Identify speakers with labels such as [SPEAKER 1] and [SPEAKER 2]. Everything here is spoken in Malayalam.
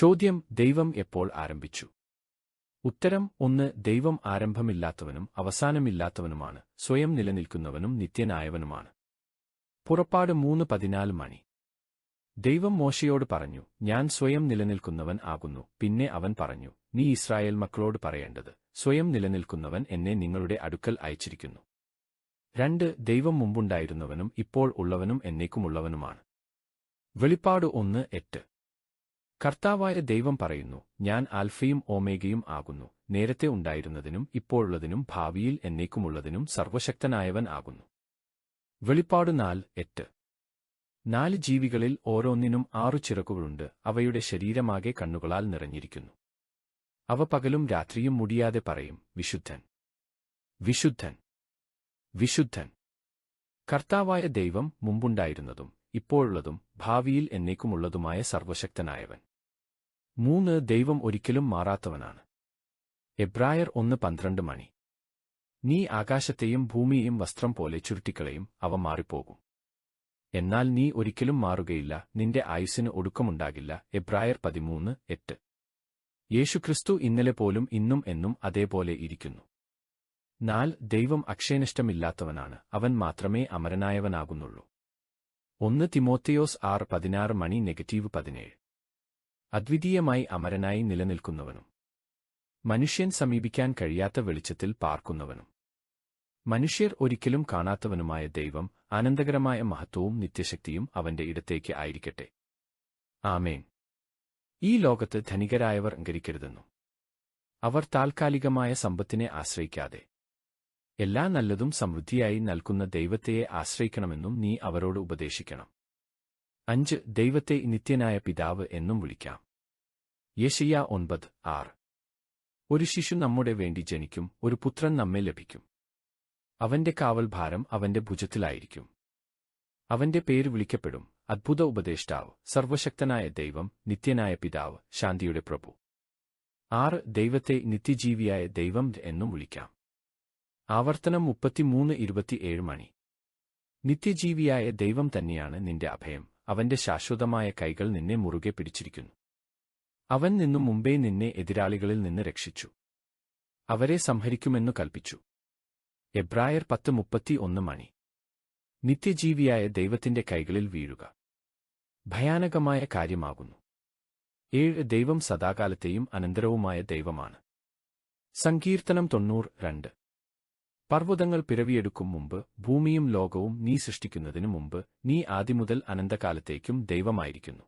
[SPEAKER 1] ചോദ്യം ദൈവം എപ്പോൾ ആരംഭിച്ചു? ഉത്തരം ഒന്ന് ദൈവം ആരംഭമില്ലാത്തവനും അവസാനമില്ലാത്തവനുമാണ് സ്വയം നിലനിൽക്കുന്നവനും നിത്യനായവനുമാണ്. പുറപ്പാട് മൂന്ന് പതിനാല് മണി. ദൈവം മോശയോട് പറഞ്ഞു ഞാൻ സ്വയം നിലനിൽക്കുന്നവൻ ആകുന്നു. പിന്നെ അവൻ പറഞ്ഞു നീ ഇസ്രായേൽ മക്കളോട് പറയേണ്ടത് സ്വയം നിലനിൽക്കുന്നവൻ എന്നെ നിങ്ങളുടെ അടുക്കൽ അയച്ചിരിക്കുന്നു. രണ്ട് ദൈവം മുമ്പുണ്ടായിരുന്നവനും ഇപ്പോൾ ഉള്ളവനും എന്നേക്കുമുള്ളവനുമാണ്. വെളിപ്പാട് ഒന്ന് എട്ട്. കർത്താവായ ദൈവം പറയുന്നു ഞാൻ ആൽഫയും ഓമേഗയും ആകുന്നു. നേരത്തെ ഉണ്ടായിരുന്നതിനും ഇപ്പോഴുള്ളതിനും ഭാവിയിൽ എന്നേക്കുമുള്ളതിനും സർവശക്തനായവൻ ആകുന്നു. വെളിപ്പാട് നാല് എട്ട്. നാല് ജീവികളിൽ ഓരോന്നിനും ആറു ചിറകുകളുണ്ട്. അവയുടെ ശരീരമാകെ കണ്ണുകളാൽ നിറഞ്ഞിരിക്കുന്നു. അവ പകലും രാത്രിയും മുടിയാതെ പറയും വിശുദ്ധൻ വിശുദ്ധൻ വിശുദ്ധൻ. കർത്താവായ ദൈവം മുമ്പുണ്ടായിരുന്നതും ഇപ്പോഴുള്ളതും ഭാവിയിൽ എന്നേക്കുമുള്ളതുമായ സർവശക്തനായവൻ മൂന്ന് ദൈവം ഒരിക്കലും മാറാത്തവനാണ്. എബ്രായർ ഒന്ന് പന്ത്രണ്ട് മണി. നീ ആകാശത്തെയും ഭൂമിയെയും വസ്ത്രം പോലെ ചുരുട്ടിക്കളയും അവ മാറിപ്പോകും. എന്നാൽ നീ ഒരിക്കലും മാറുകയില്ല നിന്റെ ആയുസ്സിന് ഒടുക്കമുണ്ടാകില്ല. എബ്രായർ പതിമൂന്ന് എട്ട്. യേശുക്രിസ്തു ഇന്നലെ പോലും ഇന്നും എന്നും അതേപോലെ ഇരിക്കുന്നു. നാൽ ദൈവം അക്ഷയനിഷ്ടമില്ലാത്തവനാണ് അവൻ മാത്രമേ അമരനായവനാകുന്നുള്ളൂ. ഒന്ന് തിമോത്തിയോസ് ആറ് പതിനാറ് മണി നെഗറ്റീവ് പതിനേഴ്. അദ്വിതീയമായി അമരനായി നിലനിൽക്കുന്നവനും. മനുഷ്യൻ സമീപിക്കാൻ കഴിയാത്ത വെളിച്ചത്തിൽ പാർക്കുന്നവനും. മനുഷ്യർ ഒരിക്കലും കാണാത്തവനുമായ ദൈവം ആനന്ദകരമായ മഹത്വവും നിത്യശക്തിയും അവന്റെ ഇടത്തേക്ക് ആയിരിക്കട്ടെ. ആമേൻ. ഈ ലോകത്ത് ധനികരായവർ അങ്കരിക്കരുതെന്നും അവർ താൽക്കാലികമായ സമ്പത്തിനെ ആശ്രയിക്കാതെ. എല്ലാ നല്ലതും സമൃദ്ധിയായി നൽകുന്ന ദൈവത്തെയെ ആശ്രയിക്കണമെന്നും നീ അവരോട് ഉപദേശിക്കണം. അഞ്ച് ദൈവത്തെ നിത്യനായ പിതാവ് എന്നും വിളിക്കാം. യശയ്യ ഒൻപത് ആറ്. ഒരു ശിശു നമ്മുടെ വേണ്ടി ജനിക്കും ഒരു പുത്രൻ നമ്മെ ലഭിക്കും. അവന്റെ കാവൽ ഭാരം അവന്റെ ഭുജത്തിലായിരിക്കും. അവന്റെ പേര് വിളിക്കപ്പെടും അദ്ഭുത ഉപദേഷ്ടാവ് സർവശക്തനായ ദൈവം നിത്യനായ പിതാവ് ശാന്തിയുടെ പ്രഭു. ആറ് ദൈവത്തെ നിത്യജീവിയായ ദൈവം എന്നും വിളിക്കാം. ആവർത്തനം മുപ്പത്തിമൂന്ന് ഇരുപത്തിയേഴ് മണി. നിത്യജീവിയായ ദൈവം തന്നെയാണ് നിന്റെ അഭയം. അവന്റെ ശാശ്വതമായ കൈകൾ നിന്നെ മുറുകെ പിടിച്ചിരിക്കുന്നു. അവൻ നിന്നു മുമ്പേ നിന്നെ എതിരാളികളിൽ നിന്ന് രക്ഷിച്ചു. അവരെ സംഹരിക്കുമെന്നു കൽപ്പിച്ചു. എബ്രായർ പത്ത് മുപ്പത്തി ഒന്ന് മണി. നിത്യജീവിയായ ദൈവത്തിന്റെ കൈകളിൽ വീഴുക. ഭയാനകമായ കാര്യമാകുന്നു. ഏഴ് ദൈവം സദാകാലത്തെയും അനന്തരവുമായ ദൈവമാണ്. സങ്കീർത്തനം തൊണ്ണൂറ് രണ്ട്. പർവതങ്ങൾ പിറവിയെടുക്കും മുമ്പ് ഭൂമിയും ലോകവും നീ സൃഷ്ടിക്കുന്നതിനു മുമ്പ് നീ ആദ്യമുതൽ അനന്തകാലത്തേക്കും ദൈവമായിരിക്കുന്നു.